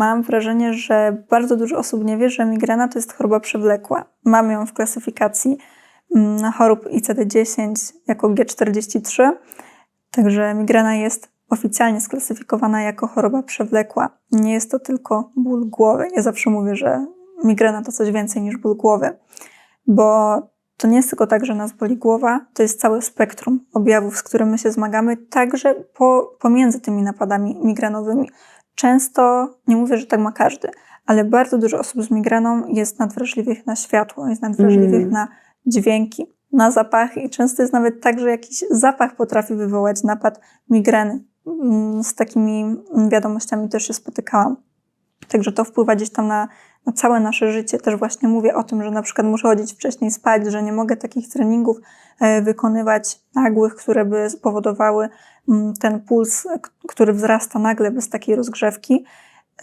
Mam wrażenie, że bardzo dużo osób nie wie, że migrena to jest choroba przewlekła. Mamy ją w klasyfikacji mm, chorób ICD-10 jako G43, także migrena jest oficjalnie sklasyfikowana jako choroba przewlekła. Nie jest to tylko ból głowy. Ja zawsze mówię, że migrena to coś więcej niż ból głowy, bo to nie jest tylko tak, że nas boli głowa, to jest całe spektrum objawów, z którym my się zmagamy, także po, pomiędzy tymi napadami migrenowymi. Często, nie mówię, że tak ma każdy, ale bardzo dużo osób z migreną jest nadwrażliwych na światło, jest nadwrażliwych Mm. na dźwięki, na zapachy i często jest nawet tak, że jakiś zapach potrafi wywołać napad migreny. Mm, Z takimi wiadomościami też się spotykałam. Także to wpływa gdzieś tam na całe nasze życie. Też właśnie mówię o tym, że na przykład muszę chodzić wcześniej spać, że nie mogę takich treningów e, wykonywać nagłych, które by spowodowały mm, ten puls, który wzrasta nagle bez takiej rozgrzewki.